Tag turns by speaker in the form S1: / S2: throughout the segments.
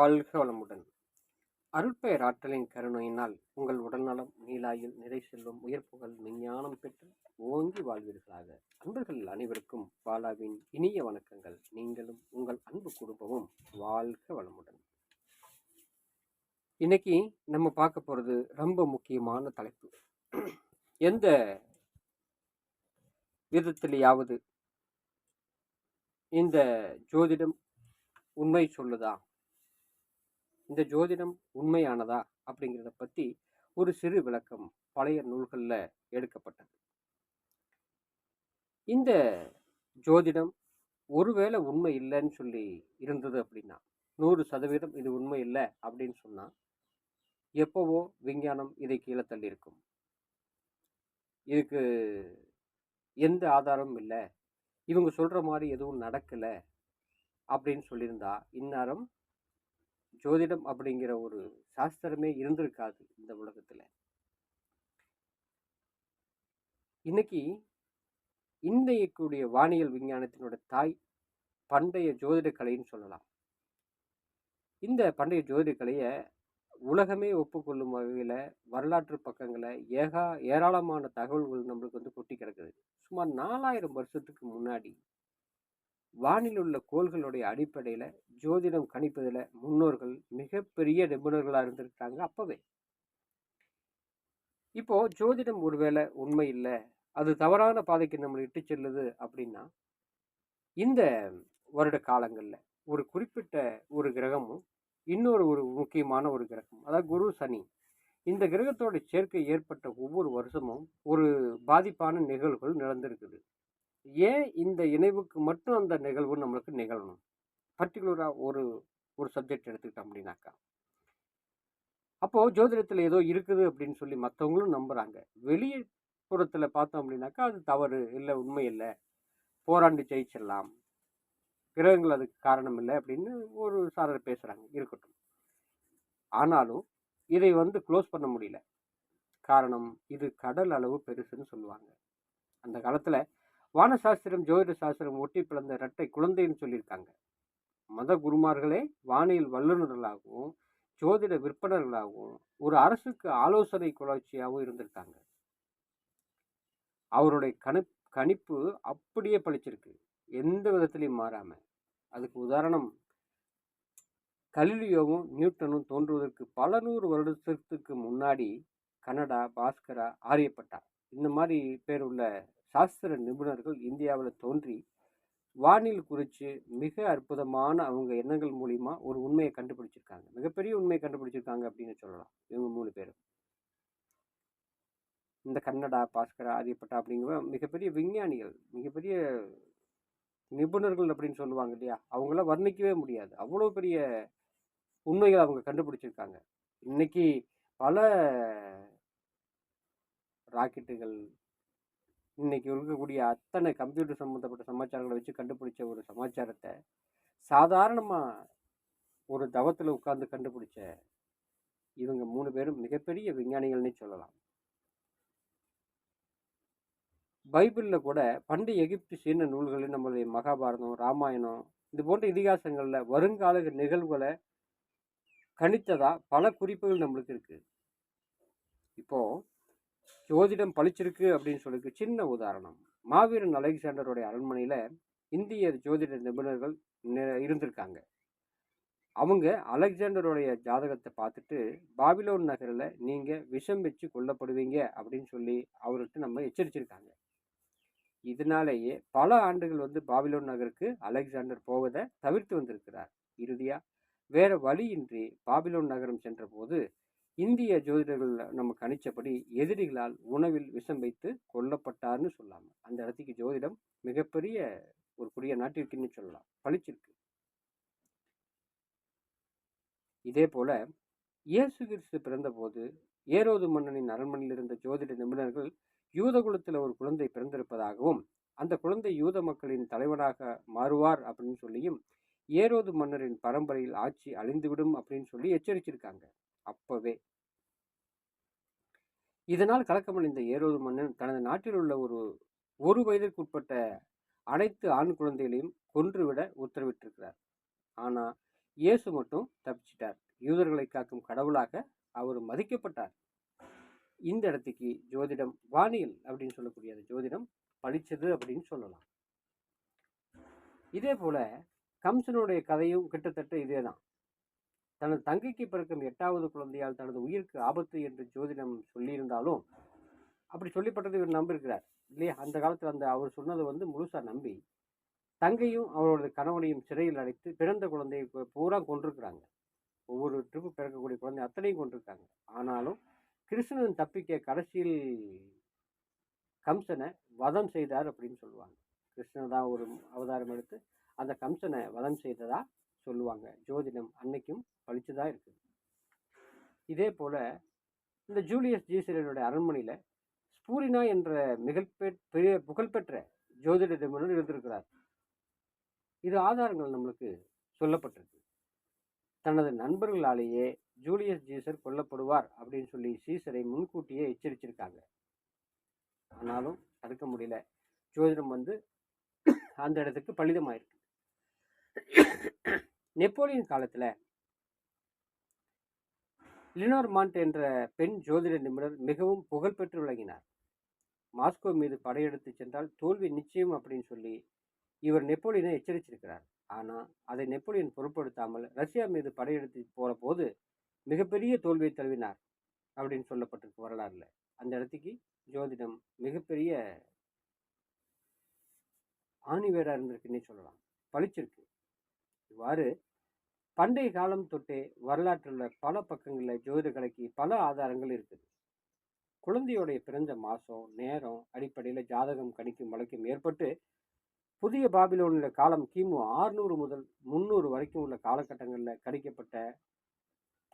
S1: வாழ்க வளமுடன். அருட்பெயர் ஆற்றலின் கருணையினால் உங்கள் உடல்நலம் நீலாயில் நிறை செல்வம் உயர்ப்புகள் விஞ்ஞானம் பெற்று ஓங்கி வாழ்வீர்களாக. அன்பர்கள் அனைவருக்கும் பாலாவின் இனிய வணக்கங்கள். நீங்களும் உங்கள் அன்பு குடும்பமும் வாழ்க வளமுடன். இன்னைக்கு நம்ம பார்க்க போகிறது ரொம்ப முக்கியமான தலைப்பு. எந்த விதத்திலேயாவது இந்த ஜோதிடம் உண்மை சொல்லுதா? இந்த ஜோதிடம் உண்மையானதா அப்படிங்கிறத பற்றி ஒரு சிறு விளக்கம் பழைய நூல்களில் எடுக்கப்பட்டது. இந்த ஜோதிடம் ஒருவேளை உண்மை இல்லைன்னு சொல்லி இருந்தது அப்படின்னா நூறு சதவீதம் இது உண்மை இல்லை அப்படின்னு சொன்னால் எப்போவோ விஞ்ஞானம் இதை கீழே தள்ளியிருக்கும். இதுக்கு எந்த ஆதாரமும் இல்லை. இவங்க சொல்கிற மாதிரி எதுவும் நடக்கலை அப்படின்னு சொல்லியிருந்தா இந்நேரம் ஜோதிடம் அப்படிங்கிற ஒரு சாஸ்திரமே இருந்திருக்காது இந்த உலகத்தில். இன்னைக்கு இன்றையக்கூடிய வானியல் விஞ்ஞானத்தினோட தாய் பண்டைய ஜோதிட கலைன்னு சொல்லலாம். இந்த பண்டைய ஜோதிட கலையை உலகமே ஒப்புக்கொள்ளும் வகையில் வரலாற்று பக்கங்களை ஏகா ஏராளமான தகவல்கள் நம்மளுக்கு வந்து கொட்டி கிடக்குது. சுமார் நாலாயிரம் வருஷத்துக்கு முன்னாடி வானில் உள்ள கோள்களுடைய அடிப்படையில் ஜோதிடம் கணிப்பதில் முன்னோர்கள் மிகப்பெரிய நிபுணர்களாக இருந்திருக்காங்க அப்போவே. இப்போ ஜோதிடம் ஒருவேளை உண்மை இல்லை அது தவறான பாதைக்கு நம்மளை இட்டு செல்லுது அப்படின்னா இந்த வருட காலங்களில் ஒரு குறிப்பிட்ட ஒரு கிரகமும் இன்னொரு ஒரு முக்கியமான ஒரு கிரகம் அதாவது குரு சனி இந்த கிரகத்தோட சேர்க்கை ஏற்பட்ட ஒவ்வொரு வருஷமும் ஒரு பாதிப்பான நிகழ்வுகள் நடந்திருக்குது. ஏன் இந்த இணைவுக்கு மட்டும் அந்த நிகழ்வு நம்மளுக்கு நிகழணும்? பர்டிகுலராக ஒரு ஒரு சப்ஜெக்ட் எடுத்துக்கிட்டோம் அப்படின்னாக்கா. அப்போது ஜோதிடத்தில் ஏதோ இருக்குது அப்படின்னு சொல்லி மற்றவங்களும் நம்புகிறாங்க வெளியே புறத்தில் பார்த்தோம் அப்படின்னாக்கா அது தவறு இல்லை உண்மை இல்லை. போராண்டு ஜெயிச்சிடலாம். கிரகங்கள் அதுக்கு காரணம் இல்லை அப்படின்னு ஒரு சாரர் பேசுகிறாங்க இருக்கட்டும். ஆனாலும் இதை வந்து க்ளோஸ் பண்ண முடியல. காரணம் இது கடல் அளவு பெருசுன்னு சொல்லுவாங்க. அந்த காலத்தில் வானசாஸ்திரம் ஜோதிட சாஸ்திரம் ஒட்டி பிறந்த இரட்டை குழந்தைன்னு சொல்லியிருக்காங்க. மத குருமார்களே வானியல் வல்லுநர்களாகவும் ஜோதிட விற்பனர்களாகவும் ஒரு அரசுக்கு ஆலோசனை குழாட்சியாகவும் இருந்திருக்காங்க. அவருடைய கணி கணிப்பு அப்படியே பழிச்சிருக்கு எந்த விதத்திலையும் மாறாம. அதுக்கு உதாரணம் கலிலியோவும் நியூட்டனும் தோன்றுவதற்கு பல நூறு வருடத்திற்கு முன்னாடி கனடா பாஸ்கரா ஆரியப்பட்டா. இந்த மாதிரி பேர் உள்ள சாஸ்திர நிபுணர்கள் இந்தியாவில் தோன்றி வானில் குறித்து மிக அற்புதமான அவங்க எண்ணங்கள் மூலிமா ஒரு உண்மையை கண்டுபிடிச்சிருக்காங்க. மிகப்பெரிய உண்மையை கண்டுபிடிச்சிருக்காங்க அப்படின்னு சொல்லலாம். இவங்க மூணு பேரும். இந்த கன்னடா பாஸ்கரா ஆரியப்பட்டா அப்படிங்கிற மிகப்பெரிய விஞ்ஞானிகள் மிகப்பெரிய நிபுணர்கள் அப்படின்னு சொல்லுவாங்க இல்லையா? அவங்களாம் வர்ணிக்கவே முடியாது. அவ்வளோ பெரிய உண்மைகளை அவங்க கண்டுபிடிச்சிருக்காங்க. இன்னைக்கு பல ராக்கெட்டுகள் இன்றைக்கி இருக்கக்கூடிய அத்தனை கம்ப்யூட்டர் சம்மந்தப்பட்ட சமாச்சாரங்களை வச்சு கண்டுபிடிச்ச ஒரு சமாச்சாரத்தை சாதாரணமாக ஒரு தவத்தில் உட்கார்ந்து கண்டுபிடிச்ச இவங்க மூணு பேரும் மிகப்பெரிய விஞ்ஞானிகள்னே சொல்லலாம். பைபிளில் கூட பண்டைய எகிப்து சீன நூல்களில் நம்மளுடைய மகாபாரதம் ராமாயணம் இது போன்ற இதிகாசங்களில் வருங்கால நிகழ்வுகளை கணித்ததாக பல குறிப்புகள் நம்மளுக்கு இருக்குது இப்போது ஜோதிடம் பழிச்சிருக்கு அப்படின்னு சொல்லிட்டு சின்ன உதாரணம். மாவீரன் அலெக்சாண்டருடைய அரண்மனையில் இந்திய ஜோதிட நிபுணர்கள் இருந்திருக்காங்க. அவங்க அலெக்சாண்டருடைய ஜாதகத்தை பார்த்துட்டு பாபிலோன் நகரில் நீங்கள் விஷம் வச்சு கொல்லப்படுவீங்க அப்படின்னு சொல்லி அவர்கிட்ட நம்ம எச்சரிச்சிருக்காங்க. இதனாலேயே பல ஆண்டுகள் வந்து பாபிலோன் நகருக்கு அலெக்சாண்டர் போவதை தவிர்த்து வந்திருக்கிறார். இறுதியாக வேற வழியின்றி பாபிலோன் நகரம் சென்றபோது இந்திய ஜோதிடர்கள் நம்ம கணிச்சபடி எதிரிகளால் உணவில் விஷம் வைத்து கொல்லப்பட்டார்னு சொல்லாமல் அந்த இடத்துக்கு ஜோதிடம் மிகப்பெரிய ஒரு புதிய நாட்டிற்குன்னு சொல்லலாம். பழிச்சிருக்கு. இதே போல இயேசு கிறிஸ்து பிறந்தபோது ஏரோது மன்னனின் அரண்மனையில் இருந்த ஜோதிட நிபுணர்கள் யூத குலத்தில் ஒரு குழந்தை பிறந்திருப்பதாகவும் அந்த குழந்தை யூத மக்களின் தலைவனாக மாறுவார் அப்படின்னு சொல்லியும் ஏரோது மன்னரின் பரம்பரையில் ஆட்சி அழிந்துவிடும் அப்படின்னு சொல்லி எச்சரிச்சிருக்காங்க. அப்பவே இதனால் கலக்கமடைந்த ஏரோது மன்னன் தனது நாட்டில் உள்ள ஒரு ஒரு வயதிற்குட்பட்ட அனைத்து ஆண் குழந்தைகளையும் கொன்றுவிட உத்தரவிட்டிருக்கிறார். ஆனால் இயேசு மட்டும் தப்பிச்சிட்டார். யூதர்களை காக்கும் கடவுளாக அவர் மதிக்கப்பட்டார். இந்த இடத்துக்கு ஜோதிடம் வானியல் அப்படின்னு சொல்லக்கூடிய அந்த ஜோதிடம் பழிச்சது அப்படின்னு சொல்லலாம். இதே போல கம்சனுடைய கதையும் கிட்டத்தட்ட இதே தான் தனது தங்கைக்கு பிறக்கும் எட்டாவது குழந்தையால் தனது உயிருக்கு ஆபத்து என்று ஜோதிடம் சொல்லியிருந்தாலும் அப்படி சொல்லப்பட்டது இவர் நம்பியிருக்கிறார் இல்லையா? அந்த காலத்தில் அந்த அவர் சொன்னதை வந்து முழுசாக நம்பி தங்கையும் அவரோட கணவனையும் சிறையில் அடைத்து பிறந்த குழந்தையை பூரா கொண்டிருக்கிறாங்க ஒவ்வொரு ட்ரிப்பு பிறக்கக்கூடிய குழந்தை அத்தனையும் கொண்டிருக்காங்க ஆனாலும் கிருஷ்ணன் தப்பிக்க கடைசியில் கம்சனை வதம் செய்தார் அப்படின்னு சொல்லுவாங்க. கிருஷ்ணன் தான் ஒரு அவதாரம் எடுத்து அந்த கம்சனை வதம் செய்ததா சொல்லுவாங்க. ஜோதிடம் அன்னைக்கும் பழிச்சுதான் இருக்குது. இதே போல இந்த ஜூலியஸ் ஜீசரனுடைய அரண்மனையில் ஸ்பூரினா என்ற மிகப்பெ பெரிய புகழ்பெற்ற ஜோதிட நிபுணர் இருந்திருக்கிறார். இது ஆதாரங்கள் நம்மளுக்கு சொல்லப்பட்டிருக்கு. தனது நண்பர்களாலேயே ஜூலியஸ் ஜீசர் கொல்லப்படுவார் அப்படின்னு சொல்லி சீசரை முன்கூட்டியே எச்சரிச்சிருக்காங்க. ஆனாலும் தடுக்க முடியல. ஜோதிடம் வந்து அந்த இடத்துக்கு பலிதமாயிருக்கு. நெப்போலியன் காலத்தில் லினோர் மாண்ட் என்ற பெண் ஜோதிட நிபுணர் மிகவும் புகழ்பெற்று விளங்கினார். மாஸ்கோ மீது படையெடுத்து சென்றால் தோல்வி நிச்சயம் அப்படின்னு சொல்லி இவர் நெப்போலியனை எச்சரிச்சிருக்கிறார் ஆனால் அதை நெப்போலியன் பொருட்படுத்தாமல் ரஷ்யா மீது படையெடுத்து போகிற போது மிகப்பெரிய தோல்வியை தழுவினார் அப்படின்னு சொல்லப்பட்டிருக்கு வரலாறுல. அந்த இடத்துக்கு ஜோதிடம் மிகப்பெரிய ஆணிவேரா இருந்திருக்குன்னே சொல்லலாம். பளிச்சிருக்கு. இவ்வாறு பண்டைய காலம் தொட்டே வரலாற்றுள்ள பல பக்கங்களில் ஜோதிட கலைக்கு பல ஆதாரங்கள் இருக்குது. குழந்தையோடைய பிறந்த மாதம் நேரம் அடிப்படையில் ஜாதகம் கணிக்கும் வழக்கம் ஏற்பட்டு புதிய பாபிலோனில் காலம் கிமு ஆறுநூறு முதல் முந்நூறு வரைக்கும் உள்ள காலகட்டங்களில் கணிக்கப்பட்ட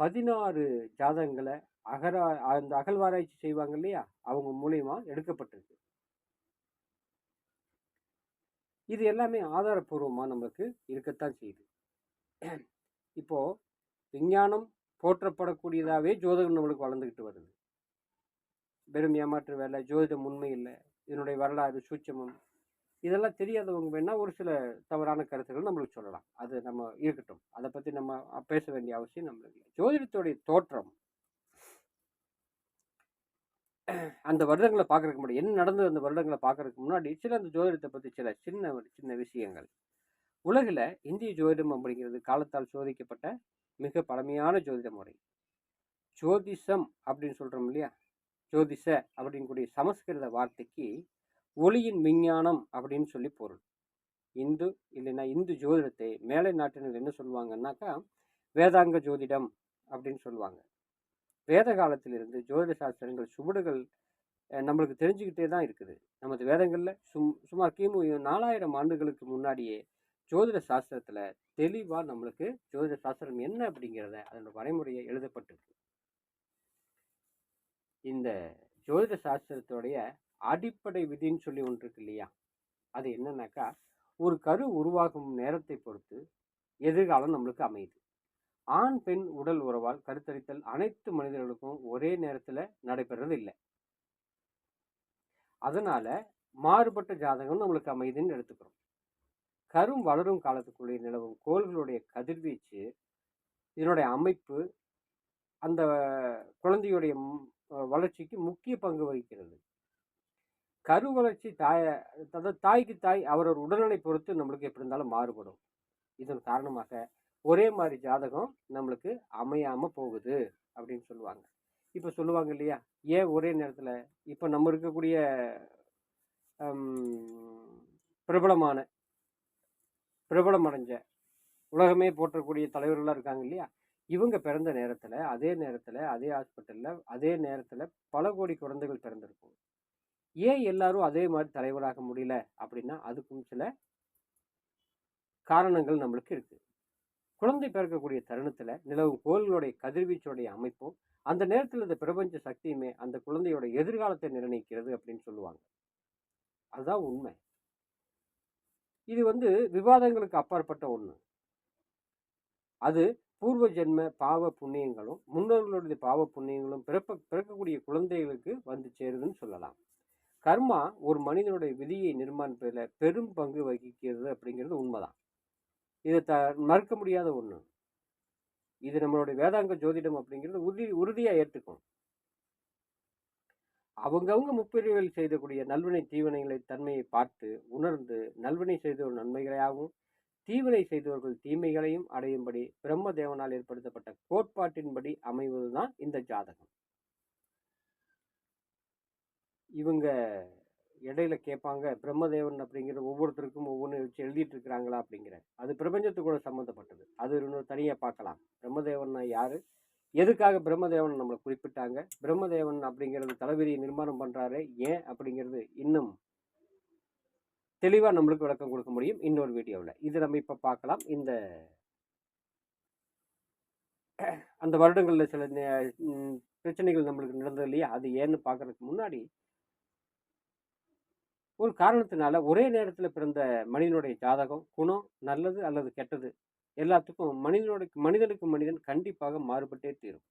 S1: பதினாறு ஜாதகங்களை அகரா அந்த அகழ்வாராய்ச்சி செய்வாங்க இல்லையா? அவங்க மூலயமா எடுக்கப்பட்டிருக்கு. இது எல்லாமே ஆதாரப்பூர்வமாக நமக்கு இருக்கத்தான் செய்யுது. இப்போது விஞ்ஞானம் போற்றப்படக்கூடியதாகவே ஜோதிடம் நம்மளுக்கு வளர்ந்துக்கிட்டு வருது. வெறும் ஏமாற்று வேலை ஜோதிடம் உண்மை இல்லை இதனுடைய வரலாறு சூட்சமம் இதெல்லாம் தெரியாதவங்க வேணால் ஒரு சில தவறான கருத்துக்கள் நம்மளுக்கு சொல்லலாம். அது நம்ம இருக்கட்டும். அதை பற்றி நம்ம பேச வேண்டிய அவசியம் நம்மளுக்கு இல்லை. ஜோதிடத்துடைய தோற்றம் அந்த வருடங்களை பார்க்கறதுக்கு முன்னாடி என்ன நடந்தது அந்த வருடங்களை பார்க்கறதுக்கு முன்னாடி சில அந்த ஜோதிடத்தை பற்றி சில சின்ன ஒரு சின்ன விஷயங்கள். உலகில் இந்திய ஜோதிடம் அப்படிங்கிறது காலத்தால் சோதிக்கப்பட்ட மிக பழமையான ஜோதிட முறை. ஜோதிஷம் அப்படின்னு சொல்கிறோம் இல்லையா? ஜோதிஷ அப்படிங்கக்கூடிய சமஸ்கிருத வார்த்தைக்கு ஒளியின் விஞ்ஞானம் அப்படின்னு சொல்லி பொருள். இந்து இல்லைன்னா இந்து ஜோதிடத்தை மேலை நாட்டினர் என்ன சொல்லுவாங்கன்னாக்கா வேதாங்க ஜோதிடம் அப்படின்னு சொல்லுவாங்க. வேத காலத்திலிருந்து ஜோதிட சாஸ்திரங்கள் சுவடுகள் நம்மளுக்கு தெரிஞ்சுக்கிட்டே தான் இருக்குது. நமது வேதங்களில் சும் சுமார் கிமு நாலாயிரம் ஆண்டுகளுக்கு முன்னாடியே ஜோதிட சாஸ்திரத்தில் தெளிவாக நம்மளுக்கு ஜோதிட சாஸ்திரம் என்ன அப்படிங்கிறத அதனோட வரைமுறையை எழுதப்பட்டிருக்கு. இந்த ஜோதிட சாஸ்திரத்துடைய அடிப்படை விதின்னு சொல்லி ஒன்று இருக்கு இல்லையா? அது என்னன்னாக்கா ஒரு கரு உருவாகும் நேரத்தை பொறுத்து எதிர்காலம் நம்மளுக்கு அமையுது. ஆண் பெண் உடல் உறவால் கருத்தரித்தல் அனைத்து மனிதர்களுக்கும் ஒரே நேரத்தில் நடைபெறது இல்லை. அதனால மாறுபட்ட ஜாதகம் நம்மளுக்கு அமைதுன்னு எடுத்துக்கிறோம். கரும் வளரும் காலத்துக்குள்ளே நிலவும் கோள்களுடைய கதிர்வீச்சு இதனுடைய அமைப்பு அந்த குழந்தையுடைய வளர்ச்சிக்கு முக்கிய பங்கு வகிக்கிறது. கரு வளர்ச்சி தாய அதாவது தாய்க்கு தாய் அவரவர் உடல்நிலை பொறுத்து நம்மளுக்கு எப்படி இருந்தாலும் மாறுபடும். இதன் காரணமாக ஒரே மாதிரி ஜாதகம் நம்மளுக்கு அமையாம போகுது அப்படின்னு சொல்லுவாங்க. இப்போ சொல்லுவாங்க இல்லையா? ஏன் ஒரே நேரத்தில்? இப்போ நம்ம இருக்கக்கூடிய பிரபலமான பிரபலமடைஞ்ச உலகமே போற்றக்கூடிய தலைவர்களாக இருக்காங்க இல்லையா? இவங்க பிறந்த நேரத்தில் அதே நேரத்தில் அதே ஹாஸ்பிட்டலில் அதே நேரத்தில் பல கோடி குழந்தைகள் பிறந்திருக்கும். ஏன் எல்லாரும் அதே மாதிரி தலைவராக முடியல அப்படின்னா அதுக்கும் சில காரணங்கள் நம்மளுக்கு இருக்குது குழந்தை பிறக்கக்கூடிய தருணத்தில் நிலவும் கோள்களுடைய கதிர்வீச்சுடைய அமைப்பும் அந்த நேரத்தில் இந்த பிரபஞ்ச சக்தியுமே அந்த குழந்தையோட எதிர்காலத்தை நிர்ணயிக்கிறது அப்படின்னு சொல்லுவாங்க. அதுதான் உண்மை. இது வந்து விவாதங்களுக்கு அப்பாற்பட்ட ஒன்று அது பூர்வ ஜென்ம பாவ புண்ணியங்களும் முன்னோர்களுடைய பாவ புண்ணியங்களும் பிறப்ப பிறக்கக்கூடிய குழந்தைகளுக்கு வந்து சேருதுன்னு சொல்லலாம். கர்மா ஒரு மனிதனுடைய விதியை நிர்மாணிப்பதில் பெரும் பங்கு வகிக்கிறது அப்படிங்கிறது உண்மைதான். இதை த மறுக்க முடியாத ஒன்று இது நம்மளுடைய வேதாங்க ஜோதிடம் அப்படிங்கிறது உறுதி உறுதியாக ஏற்றுக்கும் அவங்கவுங்க முப்பிரிவில் செய்தக்கூடிய நல்வினை தீவினைகளை தன்மையை பார்த்து உணர்ந்து நல்வினை செய்தவர் நன்மைகளையாகவும் தீவினை செய்தவர்கள் தீமைகளையும் அடையும்படி பிரம்ம தேவனால் ஏற்படுத்தப்பட்ட கோட்பாட்டின்படி அமைவதுதான் இந்த ஜாதகம். இவங்க இடையில கேட்பாங்க பிரம்மதேவன் அப்படிங்கிற ஒவ்வொருத்தருக்கும் ஒவ்வொன்று வச்சு எழுதிட்டு இருக்கிறாங்களா அப்படிங்கிற அது பிரபஞ்சத்து கூட சம்மந்தப்பட்டது. அது இன்னொரு தனியாக பார்க்கலாம். பிரம்மதேவன்னா யாரு? எதுக்காக பிரம்மதேவன் நம்மளை குறிப்பிட்டாங்க? பிரம்மதேவன் அப்படிங்கிறது தலைவிரியை நிர்மாணம் பண்றாரு ஏன் அப்படிங்கிறது இன்னும் தெளிவாக நம்மளுக்கு விளக்கம் கொடுக்க முடியும் இன்னொரு வீடியோவில். இது நம்ம இப்போ பார்க்கலாம். இந்த அந்த வருடங்களில் சில நே- பிரச்சனைகள் நம்மளுக்கு நடந்தது இல்லையா? அது ஏன்னு பார்க்கறதுக்கு முன்னாடி ஒரு காரணத்தினால ஒரே நேரத்தில் பிறந்த மனிதனுடைய ஜாதகம் குணம் நல்லது அல்லது கெட்டது எல்லாத்துக்கும் மனிதனுடைய மனிதனுக்கு மனிதன் கண்டிப்பாக மாறுபட்டே தீரும்.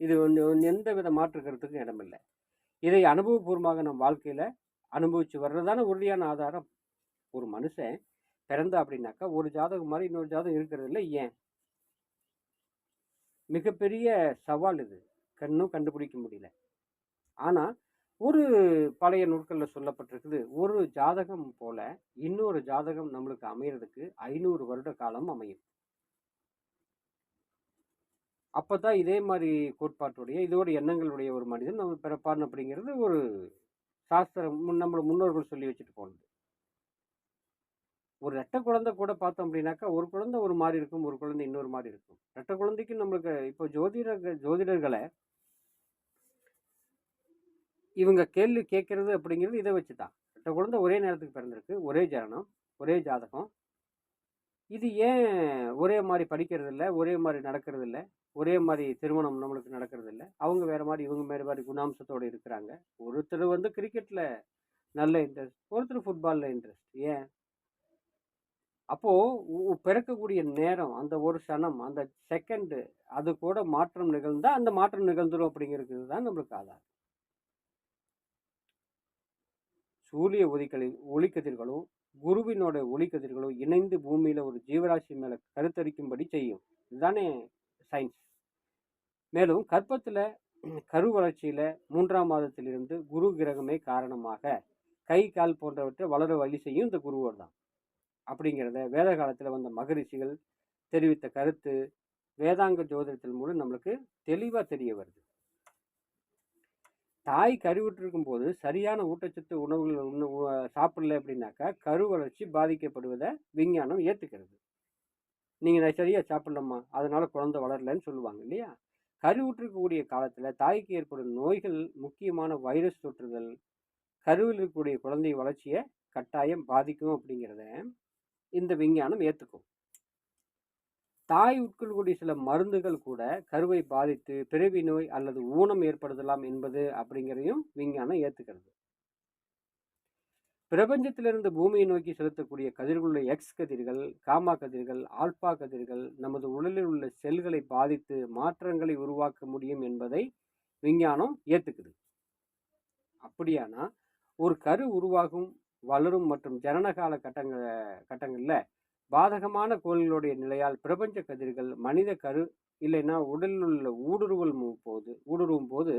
S1: இது வந்து எந்த வித மாற்றுக்கிறதுக்கும் இடமில்லை. இதை அனுபவபூர்வமாக நம் வாழ்க்கையில் அனுபவிச்சு வர்றதான உறுதியான ஆதாரம் ஒரு மனுஷன் பிறந்தா அப்படின்னாக்கா ஒரு ஜாதகம் மாதிரி இன்னொரு ஜாதகம் இருக்கிறது இல்லை ஏன்? மிகப்பெரிய சவால் இது. கண்ணும் கண்டுபிடிக்க முடியல. ஆனால் ஒரு பழைய நூட்களில் சொல்லப்பட்டிருக்குது. ஒரு ஜாதகம் போல இன்னொரு ஜாதகம் நம்மளுக்கு அமையறதுக்கு ஐநூறு வருட காலம் அமையும். அப்போதான் இதே மாதிரி கோட்பாட்டுடைய இதோட எண்ணங்களுடைய ஒரு மனிதன் நம்ம பிறப்பான் அப்படிங்கிறது ஒரு சாஸ்திரம் முன் நம்மளோட முன்னோர்கள் சொல்லி வச்சுட்டு போனது. ஒரு ரெட்டை குழந்தை கூட பார்த்தோம் அப்படின்னாக்கா ஒரு குழந்தை ஒரு மாதிரி இருக்கும் ஒரு குழந்தை இன்னொரு மாதிரி இருக்கும். ரெட்டை குழந்தைக்கு நம்மளுக்கு இப்போ ஜோதிடர்கள் ஜோதிடர்களை இவங்க கேள்வி கேட்கறது அப்படிங்கிறது இதை வச்சு தான். ரெட்டை குழந்தை ஒரே நேரத்துக்கு பிறந்திருக்கு ஒரே ஜனனம் ஒரே ஜாதகம். இது ஏன் ஒரே மாதிரி படிக்கிறது இல்லை ஒரே மாதிரி நடக்கிறது இல்லை ஒரே மாதிரி திருமணம் நம்மளுக்கு நடக்கிறது இல்லை அவங்க வேறு மாதிரி இவங்க வேறு மாதிரி குணாம்சத்தோடு இருக்கிறாங்க. ஒருத்தர் வந்து கிரிக்கெட்டில் நல்ல இன்ட்ரெஸ்ட் ஒருத்தர் ஃபுட்பாலில் இன்ட்ரெஸ்ட் ஏன்? அப்போது உ- பிறக்கக்கூடிய நேரம் அந்த ஒரு சனம் அந்த செகண்டு அது கூட மாற்றம் நிகழ்ந்தால் அந்த மாற்றம் நிகழ்ந்துடும் அப்படிங்கிறது தான் நம்மளுக்கு ஆதாரம். சூரிய ஒளிகளில் ஒளிக்கதிர்களும் குருவினோட ஒளிக்கதிர்களும் இணைந்து பூமியில ஒரு ஜீவராசி மேல கருத்தரிக்கும்படி செய்யும். இதுதானே சயின்ஸ் மேலும் கற்பத்தில் கரு வளர்ச்சியில மூன்றாம் மாதத்திலிருந்து குரு கிரகமே காரணமாக கை கால் போன்றவற்றை வளர வழி செய்யும் இந்த குருவோர் தான். அப்படிங்கிறத வேத காலத்துல வந்த மகரிஷிகள் தெரிவித்த கருத்து வேதாங்க ஜோதிடத்தின் மூலம் நம்மளுக்கு தெளிவா தெரிய வருது. தாய் கருவுற்றிருக்கும் போது சரியான ஊட்டச்சத்து உணவுகள் உண்ண- சாப்பிடல அப்படின்னாக்கா கரு வளர்ச்சி பாதிக்கப்படுவதை விஞ்ஞானம் ஏற்றுக்கிறது நீங்கள் சரியாக சாப்பிடலம்மா அதனால் குழந்தை வளரலன்னு சொல்லுவாங்க இல்லையா? கருவுற்றிருக்கக்கூடிய காலத்தில் தாய்க்கு ஏற்படும் நோய்கள் முக்கியமான வைரஸ் தொற்றுதல் கருவில் இருக்கக்கூடிய குழந்தை வளர்ச்சியை கட்டாயம் பாதிக்கும் அப்படிங்கிறத இந்த விஞ்ஞானம் ஏற்றுக்கும் தாய் உட்கொள்ளக்கூடிய சில மருந்துகள் கூட கருவை பாதித்து பிறவி நோய் அல்லது ஊனம் ஏற்படுத்தலாம் என்பது அப்படிங்கிறதையும் விஞ்ஞானம் ஏற்றுக்கிறது பிரபஞ்சத்திலிருந்து பூமியை நோக்கி செலுத்தக்கூடிய கதிர்களுள்ள எக்ஸ் கதிர்கள் காமா கதிர்கள் ஆல்பா கதிர்கள் நமது உடலில் உள்ள செல்களை பாதித்து மாற்றங்களை உருவாக்க முடியும் என்பதை விஞ்ஞானம் ஏற்றுக்குது அப்படியானா ஒரு கரு உருவாகும் வளரும் மற்றும் ஜனனகால கட்டங்கள் கட்டங்களில் பாதகமான கோள்களுடைய நிலையால் பிரபஞ்ச கதிர்கள் மனித கரு இல்லைன்னா உடலில் உள்ள ஊடுருவல் போது ஊடுருவும் போது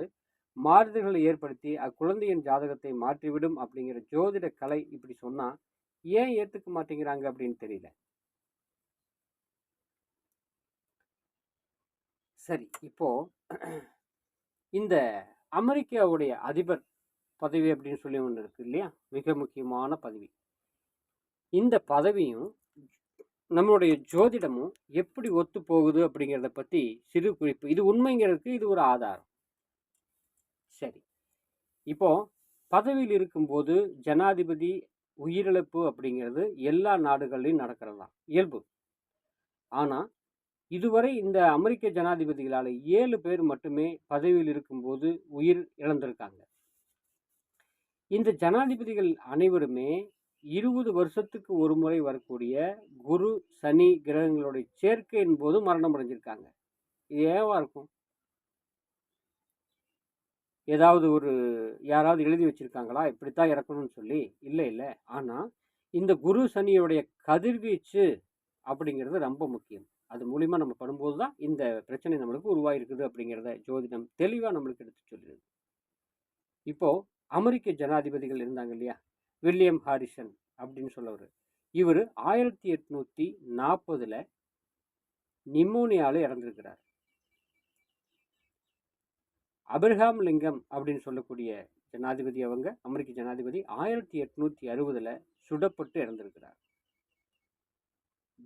S1: மாறுதல்களை ஏற்படுத்தி அக்குழந்தையின் ஜாதகத்தை மாற்றிவிடும் அப்படிங்கிற ஜோதிட கலை இப்படி சொன்னா ஏன் ஏற்றுக்க மாட்டேங்கிறாங்க அப்படின்னு தெரியல. சரி இப்போ இந்த அமெரிக்காவுடைய அதிபர் பதவி அப்படின்னு சொல்லி ஒன்று இருக்கு இல்லையா? மிக முக்கியமான பதவி. இந்த பதவியும் நம்மளுடைய ஜோதிடமும் எப்படி ஒத்து போகுது அப்படிங்கிறத பற்றி சிறு குறிப்பு. இது உண்மைங்கிறதுக்கு இது ஒரு ஆதாரம். சரி. இப்போ பதவியில் இருக்கும்போது ஜனாதிபதி உயிரிழப்பு அப்படிங்கிறது எல்லா நாடுகள்லையும் நடக்கிறது? தான் இயல்பு. ஆனால் இதுவரை இந்த அமெரிக்க ஜனாதிபதிகளால் ஏழு பேர் மட்டுமே பதவியில் இருக்கும்போது உயிர் இழந்திருக்காங்க. இந்த ஜனாதிபதிகள் அனைவருமே இருபது வருஷத்துக்கு ஒரு முறை வரக்கூடிய குரு சனி கிரகங்களுடைய சேர்க்கையின் போது மரணம் அடைஞ்சிருக்காங்க. இது ஏவா இருக்கும்? ஏதாவது ஒரு யாராவது எழுதி வச்சிருக்காங்களா? இப்படித்தான் இறக்கணும்னு சொல்லி? இல்லை இல்லை. ஆனால் இந்த குரு சனியுடைய கதிர்வீச்சு அப்படிங்கிறது ரொம்ப முக்கியம். அது மூலிமா நம்ம பண்ணும்போது தான் இந்த பிரச்சனை நம்மளுக்கு உருவாயிருக்குது அப்படிங்கிறத ஜோதிடம் தெளிவாக நம்மளுக்கு எடுத்து சொல்லிடுது இப்போது அமெரிக்க ஜனாதிபதிகள் இருந்தாங்க இல்லையா? வில்லியம் ஹாரிசன் அப்படின்னு சொல்லவர். இவர் ஆயிரத்தி எட்நூற்றி நாற்பதில் நிமோனியாவில் இறந்திருக்கிறார். அபிரஹாம் லிங்கம் அப்படின்னு சொல்லக்கூடிய ஜனாதிபதி அவங்க அமெரிக்க ஜனாதிபதி ஆயிரத்தி எட்நூற்றி அறுபதில் சுடப்பட்டு இறந்திருக்கிறார்.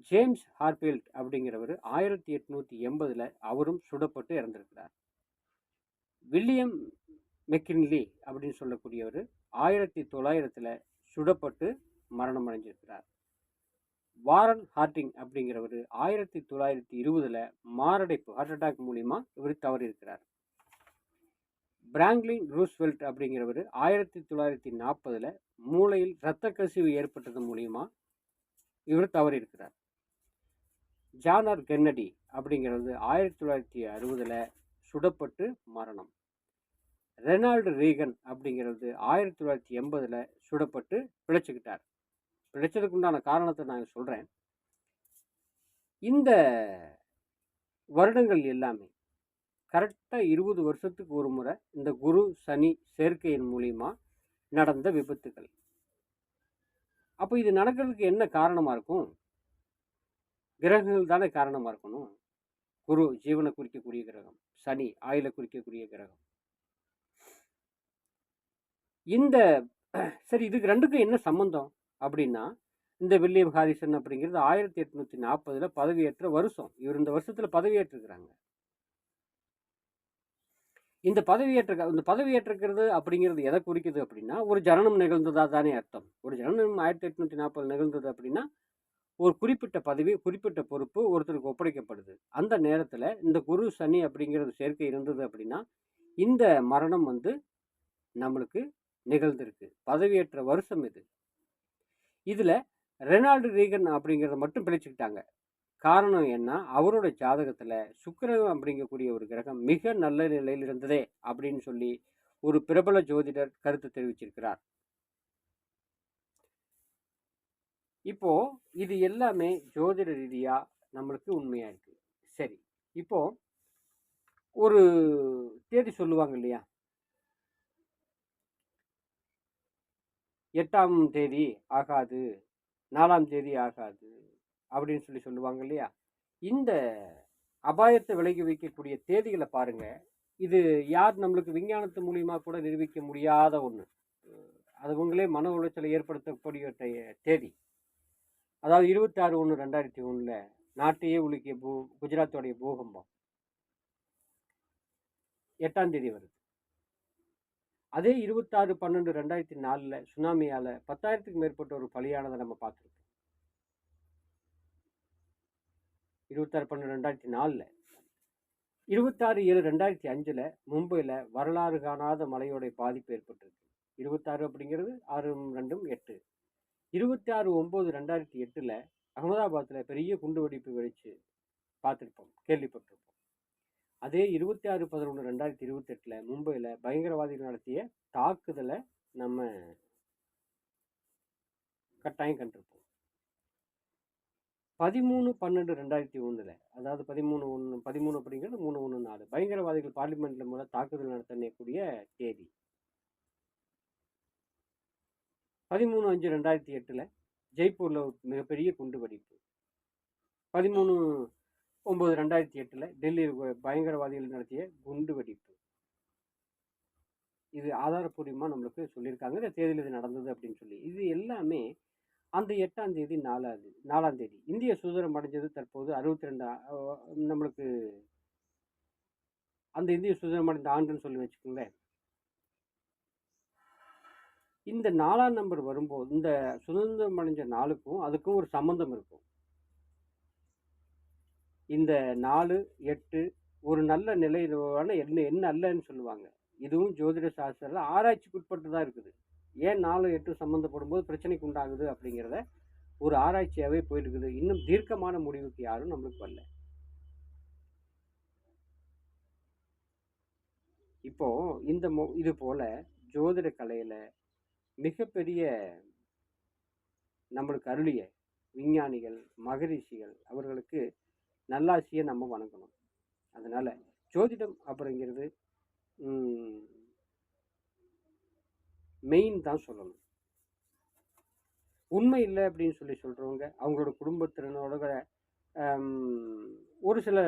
S1: ஜேம்ஸ் ஹார்பீல்ட் அப்படிங்கிறவர் ஆயிரத்தி எட்நூற்றி எண்பதில் அவரும் சுடப்பட்டு இறந்திருக்கிறார். வில்லியம் மெக்கின்லி அப்படின்னு சொல்லக்கூடியவர் ஆயிரத்தி தொள்ளாயிரத்தில் சுடப்பட்டு மரணம் அடைஞ்சிருக்கிறார் வாரன் ஹார்டிங் அப்படிங்கிறவர் ஆயிரத்தி தொள்ளாயிரத்தி இருபதில் மாரடைப்பு ஹார்ட் அட்டாக் மூலிமா இவர் தவறியிருக்கிறார். பிராங்க்லின் ரூஸ்வெல்ட் அப்படிங்கிறவர் ஆயிரத்தி தொள்ளாயிரத்தி நாற்பதில் மூளையில் இரத்த கசிவு ஏற்பட்டது மூலிமா இவர் தவறியிருக்கிறார். ஜானர் கென்னடி அப்படிங்கிறது ஆயிரத்தி தொள்ளாயிரத்தி அறுபதில் சுடப்பட்டு மரணம். ரெனால்டு ரீகன் அப்படிங்கிறது ஆயிரத்தி தொள்ளாயிரத்தி எண்பதில் சுடப்பட்டு பிழைச்சிக்கிட்டார். பிழைச்சதுக்கு உண்டான காரணத்தை நான் சொல்கிறேன் இந்த வருடங்கள் எல்லாமே கரெக்டாக இருபது வருஷத்துக்கு ஒரு முறை இந்த குரு சனி சேர்க்கையின் மூலிமா நடந்த விபத்துக்கள் அப்போ இது நடக்கிறதுக்கு என்ன காரணமாக இருக்கும்? கிரகங்கள் தானே காரணமாக இருக்கணும். குரு ஜீவனை குறிக்கக்கூடிய கிரகம் சனி ஆயில குறிக்கக்கூடிய கிரகம். இந்த சரி இதுக்கு ரெண்டுக்கும் என்ன சம்பந்தம்? அப்படின்னா இந்த வில்லியம் ஹாரிசன் அப்படிங்கிறது ஆயிரத்தி எட்நூத்தி நாற்பதுல பதவியேற்ற வருஷம். இவர் இந்த வருஷத்துல பதவியேற்றிருக்கிறாங்க. இந்த பதவியேற்ற இந்த பதவியேற்றுக்கிறது அப்படிங்கிறது எதை குறிக்குது அப்படின்னா ஒரு ஜனனம் நிகழ்ந்ததா தானே அர்த்தம். ஒரு ஜனனம் ஆயிரத்தி எட்நூத்தி நாற்பது நிகழ்ந்தது அப்படின்னா ஒரு குறிப்பிட்ட பதவி குறிப்பிட்ட பொறுப்பு ஒருத்தருக்கு ஒப்படைக்கப்படுது. அந்த நேரத்தில் இந்த குரு சனி அப்படிங்கிறது சேர்க்கை இருந்தது அப்படின்னா இந்த மரணம் வந்து நம்மளுக்கு நிகழ்ந்திருக்கு. பதவியேற்ற வருஷம் இது. இதில் ரெனால்டு ரீகன் அப்படிங்கிறத மட்டும் பிழைச்சிக்கிட்டாங்க காரணம் என்ன? அவரோட ஜாதகத்தில் சுக்கிரன் அப்படிங்கக்கூடிய ஒரு கிரகம் மிக நல்ல நிலையில் இருந்ததே அப்படின்னு சொல்லி ஒரு பிரபல ஜோதிடர் கருத்து தெரிவிச்சிருக்கிறார். இப்போ இது எல்லாமே ஜோதிட ரீதியாக நம்மளுக்கு உண்மையாக இருக்குது சரி இப்போ ஒரு தேதி சொல்லுவாங்க இல்லையா? எட்டாம் தேதி ஆகாது நாலாம் தேதி ஆகாது அப்படின்னு சொல்லி சொல்லுவாங்க இல்லையா? இந்த அபாயத்தை விலகி வைக்கக்கூடிய தேதிகளை பாருங்க. இது யார் நம்மளுக்கு விஞ்ஞானத்து மூலியமா கூட நிரூபிக்க முடியாத ஒன்று அது உங்களே மன உளைச்சலை ஏற்படுத்தக்கூடிய தேதி. அதாவது இருபத்தாறு ஒன்று ரெண்டாயிரத்தி ஒன்றில் நாட்டையே உலுக்கிய பூ குஜராத்தோடைய பூகம்பம். எட்டாம் தேதி வருது. அதே இருபத்தாறு பன்னெண்டு ரெண்டாயிரத்தி நாலில் சுனாமியால் பத்தாயிரத்துக்கு மேற்பட்ட ஒரு பலியானதை நம்ம பார்த்துருக்கோம். இருபத்தாறு பன்னெண்டு ரெண்டாயிரத்தி நாலில் இருபத்தாறு ஏழு ரெண்டாயிரத்தி அஞ்சில் மும்பையில் வரலாறு காணாத மழையோடைய பாதிப்பு ஏற்பட்டிருக்கு. இருபத்தாறு அப்படிங்கிறது ஆறு ரெண்டும் எட்டு. இருபத்தி ஆறு ஒம்பது ரெண்டாயிரத்தி எட்டில் அகமதாபாத்தில் பெரிய குண்டு வெடிப்பு வெடித்து பார்த்துருப்போம் கேள்விப்பட்டிருப்போம். அதே இருபத்தி ஆறு பதினொன்று ரெண்டாயிரத்தி இருபத்தெட்டில் மும்பையில் பயங்கரவாதிகள் நடத்திய தாக்குதலை நம்ம கட்டாயம் கண்டிருப்போம். பதிமூணு பன்னெண்டு ரெண்டாயிரத்தி ஒன்றில் அதாவது பதிமூணு ஒன்று பதிமூணு அப்படிங்கிறது மூணு ஒன்று நாலு பயங்கரவாதிகள் பார்லிமெண்ட்ல மூலம் தாக்குதல் நடத்தக்கூடிய தேதி. பதிமூணு அஞ்சு ரெண்டாயிரத்தி எட்டில் ஜெய்ப்பூரில் ஒரு மிகப்பெரிய குண்டு வெடிப்பு பதிமூணு ஒம்பது ரெண்டாயிரத்தி எட்டில் டெல்லியில் பயங்கரவாதிகள் நடத்திய குண்டு வெடிப்பு. இது ஆதாரப்பூர்வமாக நம்மளுக்கு சொல்லியிருக்காங்க. இந்த தேதியில் இது நடந்தது அப்படின்னு சொல்லி. இது எல்லாமே அந்த எட்டாம் தேதி நாலாவது நாலாம் தேதி. இந்திய சுதந்திரம் அடைஞ்சது தற்போது அறுபத்தி ரெண்டு நம்மளுக்கு அந்த இந்திய சுதந்திரம் அடைந்த ஆண்டுன்னு சொல்லி வச்சுக்கோங்களேன். இந்த நாலாம் நம்பர் வரும்போது இந்த சுதந்திரம் அடைஞ்ச நாளுக்கும் அதுக்கும் ஒரு சம்மந்தம் இருக்கும். இந்த நாலு எட்டு ஒரு நல்ல நிலையிலான என்ன என்ன அல்லன்னு சொல்லுவாங்க. இதுவும் ஜோதிட சாஸ்திரத்தில் ஆராய்ச்சிக்கு உட்பட்டு தான் இருக்குது. ஏன் நாலு எட்டு சம்மந்தப்படும் போது பிரச்சனைக்கு உண்டாகுது அப்படிங்கிறத ஒரு ஆராய்ச்சியாகவே போயிருக்குது. இன்னும் தீர்க்கமான முடிவுக்கு யாரும் நம்மளுக்கு வரல. இப்போ இந்த மொ- இது போல ஜோதிட கலையில மிகப்பெரிய நம்மளுக்கு அருளிய விஞ்ஞானிகள் மகரிஷிகள் அவர்களுக்கு நல்லாசியை நம்ம வணங்கணும். அதனால் ஜோதிடம் அப்படிங்கிறது மெயின் தான் சொல்லணும். உண்மை இல்லை அப்படின்னு சொல்லி சொல்கிறவங்க அவங்களோட குடும்பத்தினரோட ஒரு சில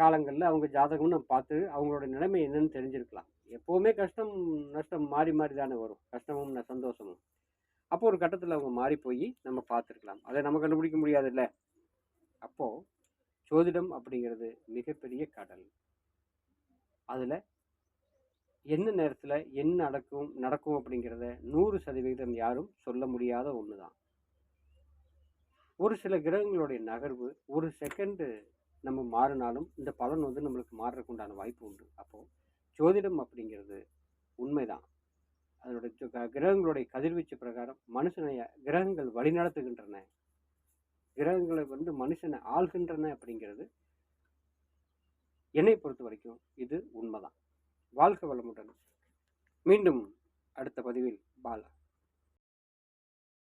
S1: காலங்களில் அவங்க ஜாதகம்னு பார்த்து அவங்களோட நிலைமை என்னன்னு தெரிஞ்சிருக்கலாம். எப்போவுமே கஷ்டம் நஷ்டம் மாறி மாறி தானே வரும். கஷ்டமும் சந்தோஷமும். அப்போ ஒரு கட்டத்தில் அவங்க மாறி போய் நம்ம பார்த்துருக்கலாம். அதை நம்ம கண்டுபிடிக்க முடியாதுல்ல. அப்போது ஜோதிடம் அப்படிங்கிறது மிகப்பெரிய கடல். அதில் என்ன நேரத்தில் என்ன நடக்கும் நடக்கும் அப்படிங்கிறத நூறு சதவீதம் யாரும் சொல்ல முடியாத ஒன்று தான் ஒரு சில கிரகங்களுடைய நகர்வு ஒரு செகண்டு நம்ம மாறினாலும் இந்த பலன் வந்து நம்மளுக்கு மாறுறதுக்கு உண்டான வாய்ப்பு உண்டு. அப்போது ஜோதிடம் அப்படிங்கிறது உண்மைதான். அதனுடைய கிரகங்களுடைய கதிர்வீச்சு பிரகாரம் மனுஷனை கிரகங்கள் வழிநடத்துகின்றன. கிரகங்களை வந்து மனுஷனை ஆள்கின்றன அப்படிங்கிறது என்னை பொறுத்த வரைக்கும் இது உண்மைதான். வாழ்க வளமுடன். மீண்டும் அடுத்த பதிவில் பாலா